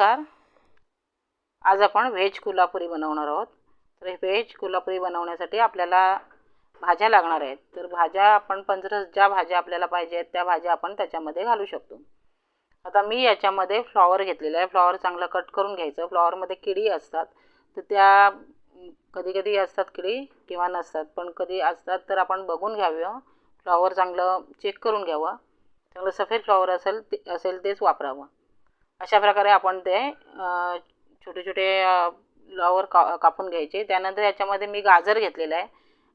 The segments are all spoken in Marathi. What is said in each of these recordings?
नमस्कार. आज आपण व्हेज कोल्हापुरी बनवणार आहोत. तर हे व्हेज कोल्हापुरी बनवण्यासाठी आपल्याला भाज्या लागणार आहेत. तर भाज्या आपण पंचरस ज्या भाज्या आपल्याला पाहिजे आहेत त्या भाज्या आपण त्याच्यामध्ये घालू शकतो. आता मी याच्यामध्ये फ्लॉवर घेतलेला आहे. फ्लॉवर चांगलं कट करून घ्यायचं. फ्लॉवरमध्ये किडी असतात. तर त्या कधी कधी असतात किडी किंवा नसतात. पण कधी असतात तर आपण बघून घ्यावं. फ्लॉवर चांगलं चेक करून घ्यावं. चांगलं सफेद फ्लॉवर असेल ते असेल तेच वापरावं. अशा प्रकारे आपण ते छोटे छोटे फ्लॉवर का कापून घ्यायचे. त्यानंतर याच्यामध्ये मी गाजर घेतलेलं आहे.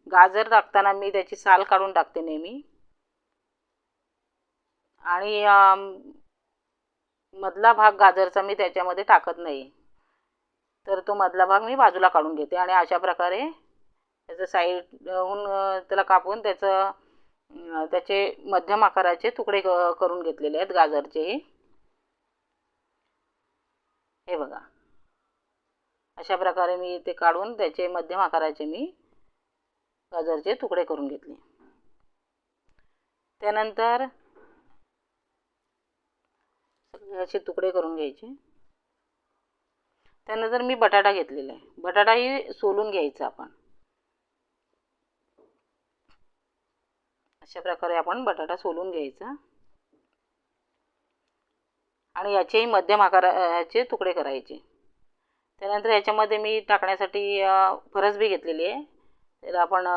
गाजर टाकताना मी त्याची साल काढून टाकते नेहमी. आणि मधला भाग गाजरचा मी त्याच्यामध्ये टाकत नाही. तर तो मधला भाग मी बाजूला काढून घेते आणि अशा प्रकारे त्याचं साईडहून त्याला कापून त्याचं त्याचे मध्यम आकाराचे तुकडे करून घेतलेले आहेत गाजरचे हे बघा. अशा प्रकारे मी ते काढून त्याचे मध्यम आकाराचे मी गाजरचे तुकडे करून घेतले. त्यानंतर असे तुकडे करून घ्यायचे. त्यानंतर मी बटाटा घेतलेला आहे. बटाटाही सोलून घ्यायचा आपण. अशा प्रकारे आपण बटाटा सोलून घ्यायचा. आणि याचेही मध्यम आकाराचे तुकडे करायचे. त्यानंतर याच्यामध्ये मी टाकण्यासाठी फरसबी घेतलेली आहे. त्याला आपण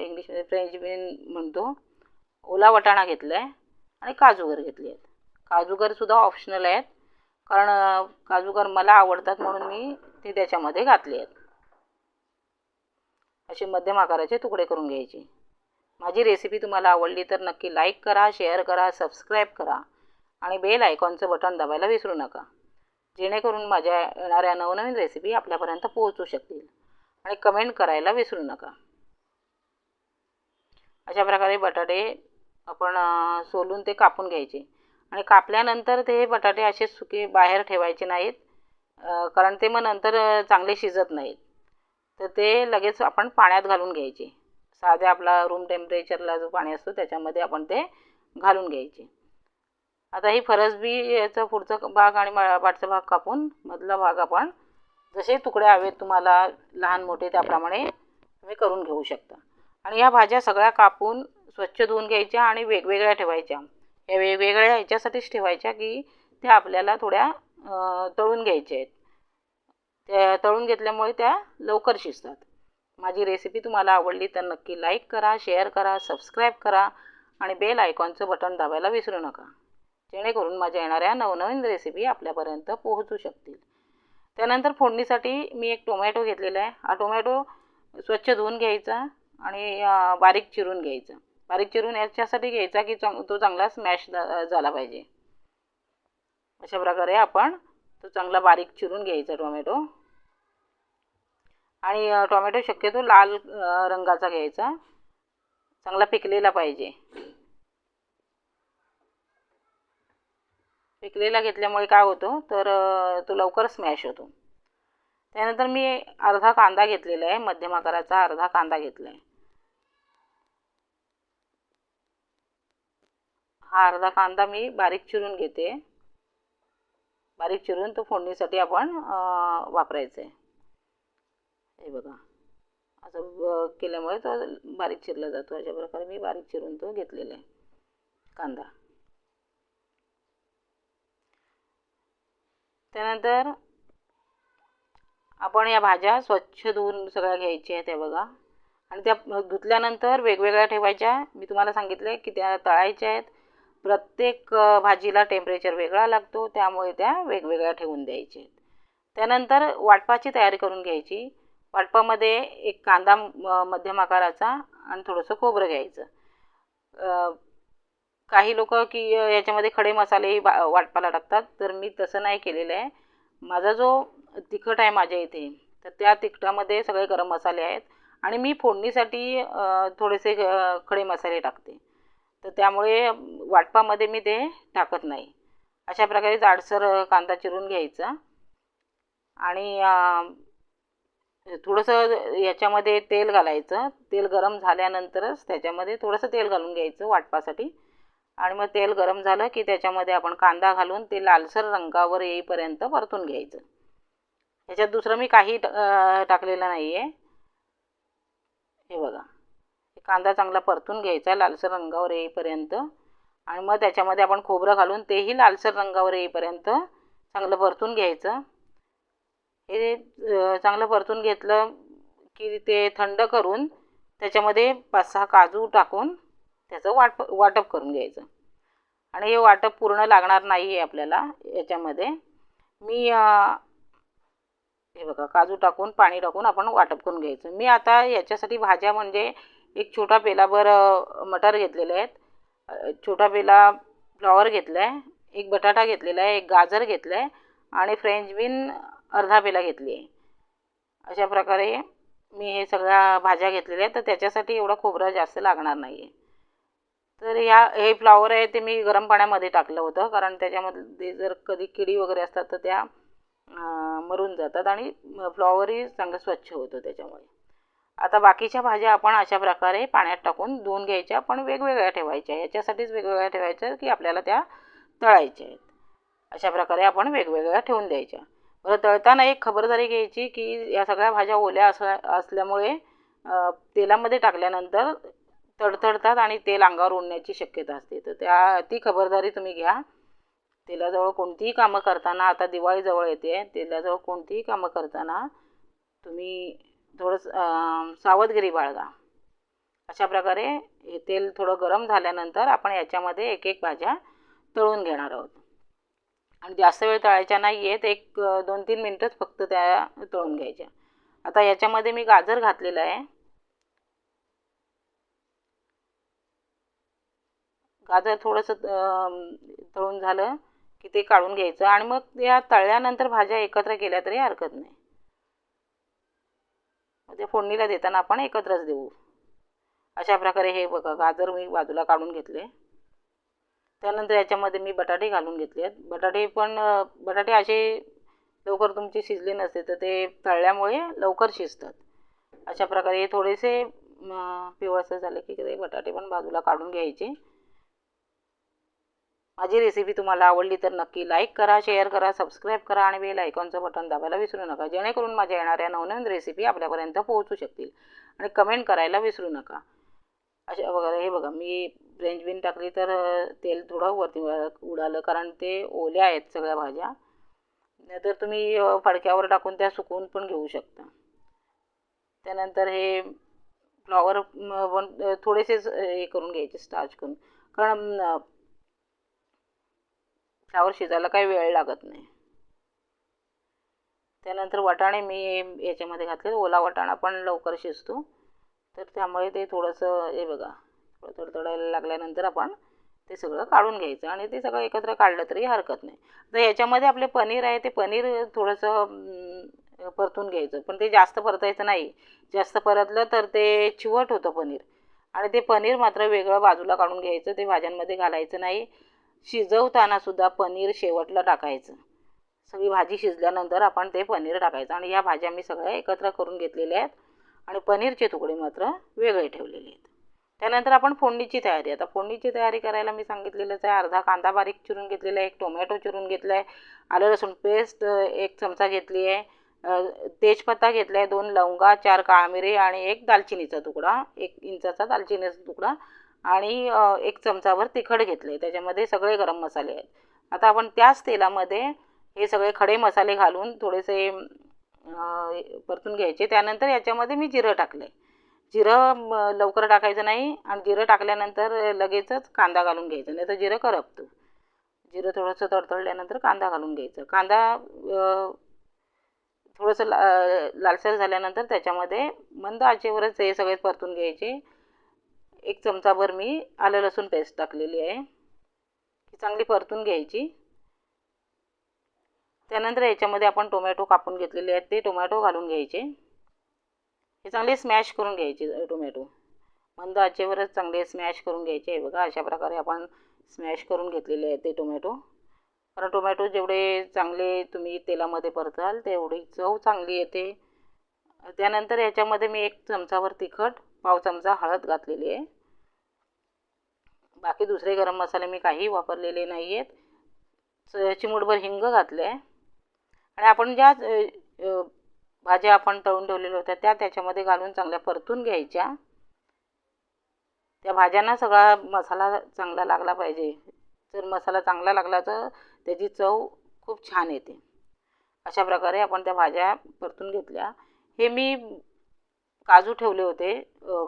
इंग्लिशमध्ये फ्रेंच बीन म्हणतो. ओला वटाणा घेतला आहे आणि काजूगर घेतले आहेत. काजूगरसुद्धा ऑप्शनल आहेत. कारण काजूगर मला आवडतात म्हणून मी ते त्याच्यामध्ये घातले आहेत. असे मध्यम आकाराचे तुकडे करून घ्यायचे. माझी रेसिपी तुम्हाला आवडली तर नक्की लाईक करा शेअर करा सबस्क्राईब करा. आणि बेल आयकॉनचं बटन दाबायला विसरू नका. जेणेकरून माझ्या येणाऱ्या नवनवीन रेसिपी आपल्यापर्यंत पोहोचू शकतील. आणि कमेंट करायला विसरू नका. अशा प्रकारे बटाटे आपण सोलून ते कापून घ्यायचे. आणि कापल्यानंतर ते बटाटे असे सुके बाहेर ठेवायचे नाहीत कारण ते मग नंतर चांगले शिजत नाहीत. तर ते लगेच आपण पाण्यात घालून घ्यायचे. साध्या आपला रूम टेम्परेचरला जो पाणी असतो त्याच्यामध्ये आपण ते घालून घ्यायचे. आता ही फरसबी याचा पुढचा भाग आणि पाठचा भाग कापून मधला भाग आपण जसे तुकडे हवेत तुम्हाला लहान मोठे त्याप्रमाणे तुम्ही करून घेऊ शकता. आणि या भाज्या सगळ्या कापून स्वच्छ धुवून घ्यायच्या आणि वेगवेगळ्या ठेवायच्या. या वेगवेगळ्या ह्याच्यासाठीच ठेवायच्या की त्या आपल्याला थोड्या तळून घ्यायच्या आहेत. त्या तळून घेतल्यामुळे त्या लवकर शिजतात. माझी रेसिपी तुम्हाला आवडली तर नक्की लाईक करा शेअर करा सबस्क्राईब करा आणि बेल आयकॉनचं बटन दाबायला विसरू नका. जेणेकरून माझ्या येणाऱ्या नवनवीन रेसिपी आपल्यापर्यंत पोहोचू शकतील. त्यानंतर फोडणीसाठी मी एक टोमॅटो घेतलेला आहे. हा टोमॅटो स्वच्छ धुवून घ्यायचा आणि बारीक चिरून घ्यायचा. बारीक चिरून याच्यासाठी घ्यायचा की चांग तो चांगला स्मॅश झाला पाहिजे. अशा प्रकारे आपण तो चांगला बारीक चिरून घ्यायचा टोमॅटो आणि टोमॅटो शक्यतो लाल रंगाचा घ्यायचा. चांगला पिकलेला पाहिजे. पिकलेला घेतल्यामुळे काय होतं तर तो लवकर स्मॅश होतो. त्यानंतर मी अर्धा कांदा घेतलेला आहे मध्यम आकाराचा अर्धा कांदा घेतला आहे हा अर्धा कांदा मी बारीक चिरून घेते. बारीक चिरून तो फोडणीसाठी आपण वापरायचा आहे हे बघा. असं केल्यामुळे तो बारीक चिरला जातो. अशा प्रकारे मी बारीक चिरून तो घेतलेला आहे कांदा. त्यानंतर आपण या भाज्या स्वच्छ धुवून सगळ्या घ्यायच्या आहेत त्या बघा. आणि त्या धुतल्यानंतर वेगवेगळ्या ठेवायच्या. मी तुम्हाला सांगितलं की त्या तळायच्या आहेत. प्रत्येक भाजीला टेम्परेचर वेगळा लागतो त्यामुळे त्या वेगवेगळ्या ठेवून द्यायच्या आहेत. त्यानंतर वाटपाची तयारी करून घ्यायची. वाटपामध्ये एक कांदा मध्यम आकाराचा आणि थोडंसं खोबरं घ्यायचं. काही लोक की याच्यामध्ये खडे मसाले बा वाटपाला टाकतात. तर मी तसं नाही केलेलं आहे. माझा जो तिखट आहे माझ्या इथे तर त्या तिखटामध्ये सगळे गरम मसाले आहेत. आणि मी फोडणीसाठी थोडेसे खडे मसाले टाकते. तर त्यामुळे वाटपामध्ये मी ते टाकत नाही. अशा प्रकारे जाडसर कांदा चिरून घ्यायचा. आणि थोडंसं याच्यामध्ये तेल घालायचं. तेल गरम झाल्यानंतरच त्याच्यामध्ये थोडंसं तेल घालून घ्यायचं वाटपासाठी. आणि मग तेल गरम झालं की त्याच्यामध्ये आपण कांदा घालून ते लालसर रंगावर येईपर्यंत परतून घ्यायचं. ह्याच्यात दुसरं मी काही टाकलेलं नाही आहे हे बघा. कांदा चांगला परतून घ्यायचा लालसर रंगावर येईपर्यंत. आणि मग त्याच्यामध्ये आपण खोबरं घालून तेही लालसर रंगावर येईपर्यंत चांगलं परतून घ्यायचं. हे चांगलं परतून घेतलं की ते थंड करून त्याच्यामध्ये पाच सहा काजू टाकून त्याचं वाटप वाटप करून घ्यायचं. आणि हे वाटप पूर्ण लागणार नाही आहे आपल्याला याच्यामध्ये. मी हे बघा काजू टाकून पाणी टाकून आपण वाटप करून घ्यायचं. मी आता याच्यासाठी भाज्या म्हणजे एक छोटा पेलाभर मटर घेतलेले आहेत. छोटा पेला फ्लॉवर घेतला आहे एक बटाटा घेतलेला आहे एक गाजर घेतलं आहे आणि फ्रेंच बीन अर्धा पेला घेतली आहे. अशा प्रकारे मी हे सगळ्या भाज्या घेतलेल्या आहेत. तर त्याच्यासाठी एवढा खोबरं जास्त लागणार नाही आहे तर ह्या हे फ्लॉवर आहे ते मी गरम पाण्यामध्ये टाकलं होतं. कारण त्याच्यामध्ये जर कधी किडी वगैरे असतात तर त्या मरून जातात आणि फ्लॉवरही चांगलं स्वच्छ होतं त्याच्यामुळे. आता बाकीच्या भाज्या आपण अशा प्रकारे पाण्यात टाकून धुवून घ्यायच्या पण वेगवेगळ्या ठेवायच्या. याच्यासाठीच वेगवेगळ्या ठेवायच्या की आपल्याला त्या तळायच्या आहेत. अशा प्रकारे आपण वेगवेगळ्या ठेवून द्यायच्या. बरं तळताना एक खबरदारी घ्यायची की या सगळ्या भाज्या ओल्या असल्या असल्यामुळे तेलामध्ये टाकल्यानंतर तडतडतात आणि तेल अंगावर ओढण्याची शक्यता असते. तर त्या ती खबरदारी तुम्ही घ्या. तेलाजवळ कोणतीही कामं करताना आता दिवाळीजवळ येते तेलाजवळ कोणतीही कामं करताना तुम्ही थोडं सावधगिरी बाळगा. अशा प्रकारे हे तेल थोडं गरम झाल्यानंतर आपण याच्यामध्ये एक एक भाज्या तळून घेणार आहोत. आणि जास्त वेळ तळायच्या नाही आहेत एक दोन तीन मिनटंच फक्त त्या तळून घ्यायच्या. आता याच्यामध्ये मी गाजर घातलेलं आहे. गाजर थोडंसं तळून झालं की ते काढून घ्यायचं आणि मग या तळल्यानंतर भाज्या एकत्र केल्या तरी हरकत नाही. म्हणजे फोडणीला देताना आपण एकत्रच देऊ. अशा प्रकारे हे बघा गाजर मी बाजूला काढून घेतले. त्यानंतर याच्यामध्ये मी बटाटे घालून घेतले आहेत. बटाटे पण बटाटे असे लवकर तुमचे शिजले नसते तर ते तळल्यामुळे लवकर शिजतात. अशा प्रकारे हे थोडेसे पिवळसं झाले की ते बटाटे पण बाजूला काढून घ्यायचे. माझी रेसिपी तुम्हाला आवडली तर नक्की लाईक करा शेअर करा सबस्क्राईब करा आणि बेल आयकॉनचं बटन दाबायला विसरू नका. जेणेकरून माझ्या येणाऱ्या नवनवीन रेसिपी आपल्यापर्यंत पोहोचू शकतील. आणि कमेंट करायला विसरू नका. अशा वगैरे हे बघा मी फ्रेंच बीन टाकली तर तेल थोडं वरती उडालं कारण ते ओल्या आहेत सगळ्या भाज्या. नाहीतर तुम्ही फडक्यावर टाकून त्या सुकवून पण घेऊ शकता. त्यानंतर हे फ्लॉवर पण थोडेसेच हे करून घ्यायचे स्टार्च करून. कारण फ्लावर शिजायला काही वेळ लागत नाही. त्यानंतर वाटाणे मी याच्यामध्ये घातले ओला वाटाणा पण लवकर शिजतो. तर त्यामुळे ते थोडंसं हे बघा थोडं तडतडायला लागल्यानंतर आपण ते सगळं काढून घ्यायचं आणि ते सगळं एकत्र काढलं तरी हरकत नाही. तर याच्यामध्ये आपले पनीर आहे ते पनीर थोडंसं परतून घ्यायचं. पण ते जास्त परतायचं नाही. जास्त परतलं तर ते चिवट होतं पनीर. आणि ते पनीर मात्र वेगळं बाजूला काढून घ्यायचं. ते भाज्यांमध्ये घालायचं नाही. शिजवताना सुद्धा पनीर शेवटला टाकायचं. सगळी भाजी शिजल्यानंतर आपण ते पनीर टाकायचं आणि या भाज्या मी सगळ्या एकत्र करून घेतलेल्या आहेत आणि पनीरचे तुकडे मात्र वेगळे ठेवलेले आहेत. त्यानंतर आपण फोडणीची तयारी आता फोडणीची तयारी करायला मी सांगितलेलंच आहे. अर्धा कांदा बारीक चिरून घेतलेला आहे एक टोमॅटो चिरून घेतला आहे आलं लसूण पेस्ट एक चमचा घेतली आहे तेजपत्ता घेतला आहे दोन लवंगा चार काळमिरी आणि एक दालचिनीचा तुकडा एक इंचाचा दालचिनीचा तुकडा. आणि एक चमचाभर तिखट घेतले त्याच्यामध्ये सगळे गरम मसाले आहेत. आता आपण त्याच तेलामध्ये हे सगळे खडे मसाले घालून थोडेसे परतून घ्यायचे. त्यानंतर याच्यामध्ये मी जिरं टाकले जिरं लवकर टाकायचं नाही आणि जिरं टाकल्यानंतर लगेचच कांदा घालून घ्यायचा. नाही तर जिरं करपतो. जिरं थोडंसं तडतडल्यानंतर कांदा घालून घ्यायचं. कांदा थोडंसं ला लालसर झाल्यानंतर त्याच्यामध्ये मंद आचेवरच हे सगळे परतून घ्यायचे. एक चमचाभर मी आलं लसूण पेस्ट टाकलेली आहे. ही चांगली परतून घ्यायची. त्यानंतर याच्यामध्ये आपण टोमॅटो कापून घेतलेले आहेत. ते टोमॅटो घालून घ्यायचे. हे चांगले स्मॅश करून घ्यायचे टोमॅटो मंद आचेवरच चांगले स्मॅश करून घ्यायचे. बघा अशा प्रकारे आपण स्मॅश करून घेतलेले आहेत ते टोमॅटो कारण टोमॅटो जेवढे चांगले तुम्ही तेलामध्ये परताल तेवढी चव चांगली येते. त्यानंतर याच्यामध्ये मी एक चमचाभर तिखट पाव चमचा हळद घातलेली आहे. बाकी दुसरे गरम मसाले मी काही वापरलेले नाही आहेत च चिमूटभर हिंग घातलं आहे. आणि आपण ज्या भाज्या आपण तळून ठेवलेल्या होत्या त्या त्याच्यामध्ये घालून चांगल्या परतून घ्यायच्या. त्या भाज्यांना सगळा मसाला चांगला लागला पाहिजे. जर मसाला चांगला लागला तर त्याची चव खूप छान येते. अशा प्रकारे आपण त्या भाज्या परतून घेतल्या. हे मी काजू ठेवले होते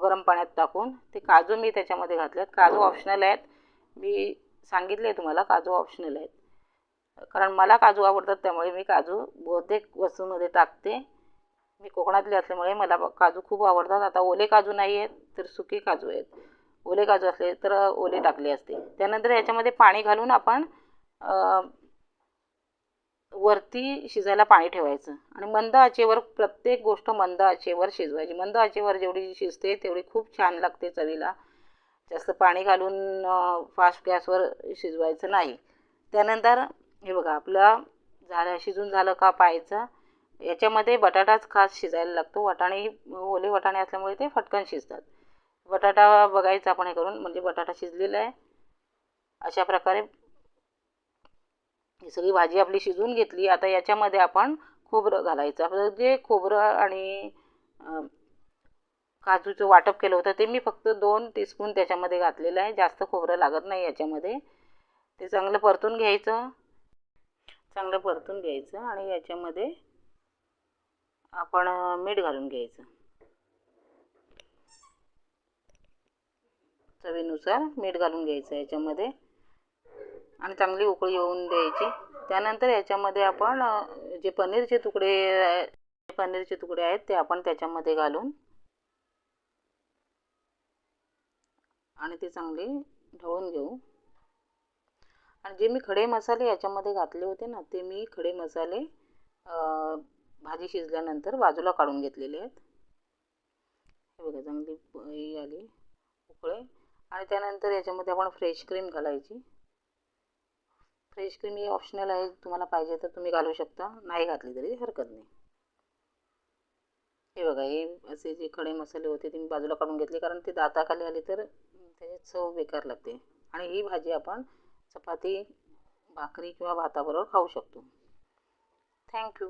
गरम पाण्यात टाकून. ते काजू मी त्याच्यामध्ये घातलेत. काजू ऑप्शनल आहेत. मी सांगितले तुम्हाला काजू ऑप्शनल आहेत. कारण मला काजू आवडतात त्यामुळे मी काजू बहुतेक वस्तूमध्ये टाकते. मी कोकणातले असल्यामुळे मला काजू खूप आवडतात. आता ओले काजू नाही आहेत तर सुके काजू आहेत. ओले काजू असले तर ओले टाकले असते. त्यानंतर याच्यामध्ये पाणी घालून आपण वरती शिजायला पाणी ठेवायचं. आणि मंद आचेवर प्रत्येक गोष्ट मंद आचेवर शिजवायची. मंद आचेवर जेवढी शिजते तेवढी खूप छान लागते चवीला. जास्त पाणी घालून फास्ट गॅसवर शिजवायचं नाही. त्यानंतर हे बघा आपलं झालं शिजून झालं का पाहायचं. याच्यामध्ये बटाटाच खास शिजायला लागतो. वाटाणे ओले वाटाणे असल्यामुळे ते फटकन शिजतात. बटाटा बघायचा आपण हे करून म्हणजे बटाटा शिजलेला आहे. अशा प्रकारे ही सगळी भाजी आपली शिजवून घेतली आता याच्यामध्ये आपण खोबरं घालायचं. आपलं जे खोबरं आणि काजूचं वाटप केलं होतं ते मी फक्त दोन टीस्पून त्याच्यामध्ये घातलेलं आहे. जास्त खोबरं लागत नाही याच्यामध्ये. ते चांगलं परतून घ्यायचं. चांगलं परतून घ्यायचं आणि याच्यामध्ये आपण मीठ घालून घ्यायचं. चवीनुसार मीठ घालून घ्यायचं याच्यामध्ये. आणि चांगली उकळी येऊन द्यायची. त्यानंतर याच्यामध्ये आपण जे पनीरचे तुकडे पनीरचे तुकडे आहेत ते आपण त्याच्यामध्ये घालून आणि ते चांगले ढवळून घेऊ. आणि जे मी खडे मसाले याच्यामध्ये घातले होते ना ते मी खडे मसाले भाजी शिजल्यानंतर बाजूला काढून घेतलेले आहेत. हे बघा चांगली ही आली उकळे. आणि त्यानंतर याच्यामध्ये आपण फ्रेश क्रीम घालायची. फ्रेश क्रीम ही ऑप्शनल आहे तुम्हाला पाहिजे तर तुम्ही घालू शकता. नाही घातली तरी हरकत नाही. हे बघा हे असे जे खडे मसाले होते ते मी बाजूला काढून घेतले कारण ते दाताखाली आले तर त्याची चव बेकार लागते. आणि ही भाजी आपण चपाती भाकरी किंवा भाताबरोबर खाऊ शकतो. थँक्यू